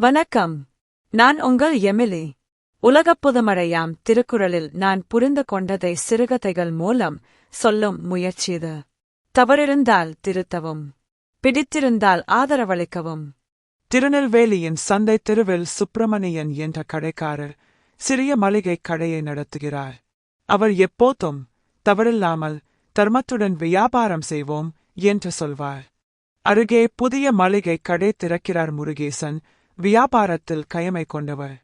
வணக்கம். நான் உங்கள் எமிலி. உலகப் புதுமழையாம் திருக்குறளில் நான் புரிந்து கொண்டதை சிறுகதைகள் மூலம் சொல்லும் முயற்சிது தவறிருந்தால் திருத்தவும். பிடித்திருந்தால் ஆதரவளிக்கவும். திருநெல்வேலியின் சந்தை தெருவில் சுப்பிரமணியன் என்ற கடைக்காரர் சிறிய மளிகை கடையை நடத்துகிறார். அவர் எப்போதும் தவறில்லாமல் தர்மத்துடன் வியாபாரம் செய்வோம் என்று சொல்வார். அருகே புதிய மளிகை கடை திறக்கிறார் முருகேசன் வியாபாரத்தில் கயமை கொண்டவர்.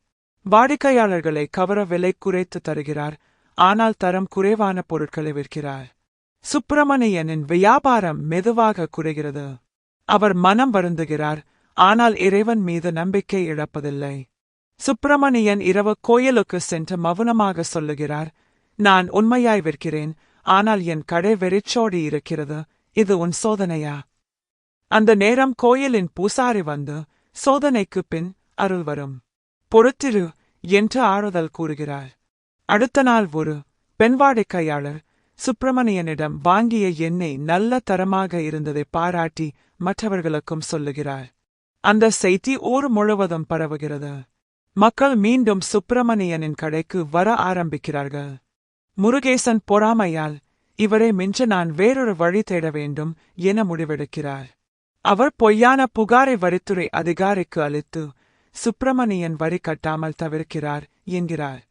வாடிக்கையாளர்களை கவர விலை குறைத்து தருகிறார் ஆனால் தரம் குறைவான பொருட்களை விற்கிறார். சுப்பிரமணியனின் வியாபாரம் மெதுவாக குறைகிறது. அவர் மனம் வருந்துகிறார் ஆனால் இறைவன் மீது நம்பிக்கை இழப்பதில்லை. சுப்பிரமணியன் இரவு கோயிலுக்கு சென்று மௌனமாக சொல்லுகிறார் நான் உண்மையாய் விற்கிறேன் ஆனால் என் கடை வெறிச்சோடி இருக்கிறது இது உன் சோதனையா? அந்த நேரம் கோயிலின் பூசாரி வந்து சோதனைக்கு பின் அருள் வரும் பொறுத்திரு என்று ஆறுதல் கூறுகிறார் அடுத்த நாள் ஒரு பெண் வாடிக்கையாளர் சுப்பிரமணியனிடம் வாங்கிய எண்ணெய் நல்ல தரமாக இருந்ததை பாராட்டி மற்றவர்களுக்கும் சொல்லுகிறார் அந்த செய்தி ஊர் முழுவதும் பரவுகிறது. மக்கள் மீண்டும் சுப்பிரமணியனின் கடைக்கு வர ஆரம்பிக்கிறார்கள். முருகேசன் பொறாமையால் இவரை மிஞ்ச நான் வேறொரு வழி தேட வேண்டும் என முடிவெடுக்கிறார். அவர் பொய்யான புகாரை வரித்துறை அதிகாரிக்கு அளித்து சுப்பிரமணியன் வரி கட்டாமல் தவிர்க்கிறார் என்கிறார்.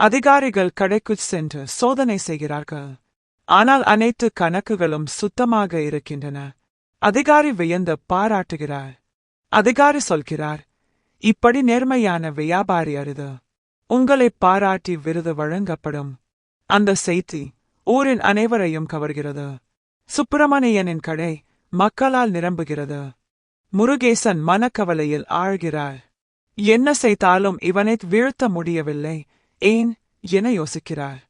அதிகாரிகள் கடைக்குச் சென்று சோதனை செய்கிறார்கள். ஆனால் அனைத்து கணக்குகளும் சுத்தமாக இருக்கின்றன. அதிகாரி வியந்து பாராட்டுகிறார். அதிகாரி சொல்கிறார் இப்படி நேர்மையான வியாபாரி அரிது. உங்களை பாராட்டி விருது வழங்கப்படும். அந்த செய்தி ஊரின் அனைவரையும் கவர்கிறது. சுப்பிரமணியனின் கடை மக்களால் நிரம்புகிறது. முருகேசன் மனக்கவலையில் ஆழ்கிறார் என்ன செய்தாலும் இவனை வீழ்த்த முடியவில்லை. ஏன்? என யோசிக்கிறார்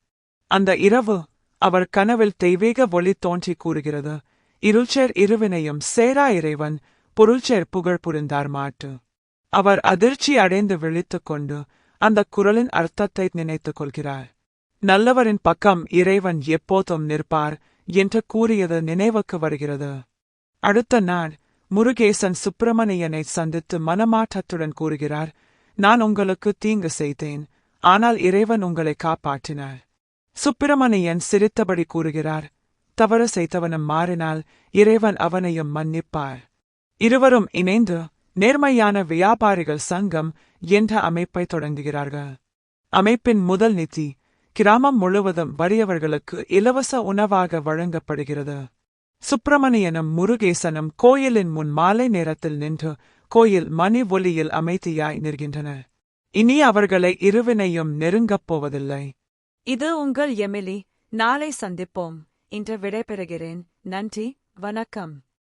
அந்த இரவு அவர் கனவில் தெய்வீக ஒளி தோன்றி கூறுகிறது. இருள்சேர் இருவினையும் சேரா இறைவன் பொருள்சேர் புகழ் புரிந்தார் மாட்டு அவர் அதிர்ச்சி அடைந்து விழித்துக் கொண்டு அந்த குரலின் அர்த்தத்தை நினைத்துக் கொள்கிறார். நல்லவரின் பக்கம் இறைவன் எப்போதும் நிற்பார் என்று கூறியது நினைவுக்கு வருகிறது. அடுத்த நாள் முருகேசன் சுப்பிரமணியனை சந்தித்து மனமாற்றத்துடன் கூறுகிறார் நான் உங்களுக்கு தீங்கு செய்தேன் ஆனால் இறைவன் உங்களை காப்பாற்றினார். சுப்பிரமணியன் சிரித்தபடி கூறுகிறார் தவறு செய்தவனும் மாறினால் இறைவன் அவனையும் மன்னிப்பார். இருவரும் இணைந்து நேர்மையான வியாபாரிகள் சங்கம் என்ற அமைப்பை தொடங்குகிறார்கள். அமைப்பின் முதல் நிதி கிராமம் முழுவதும் வறியவர்களுக்கு இலவச உணவாக வழங்கப்படுகிறது. சுப்பிரமணியனும் முருகேசனும் கோயிலின் முன் மாலை நேரத்தில் நின்று கோயில் மணி ஒலியில் அமைதியாய் நிற்கின்றனர் இனி அவர்களை இருவினையும் நெருங்கப் போவதில்லை. இது உங்கள் எமிலி. நாளை சந்திப்போம். இன்று விடைபெறுகிறேன். நன்றி. வணக்கம்.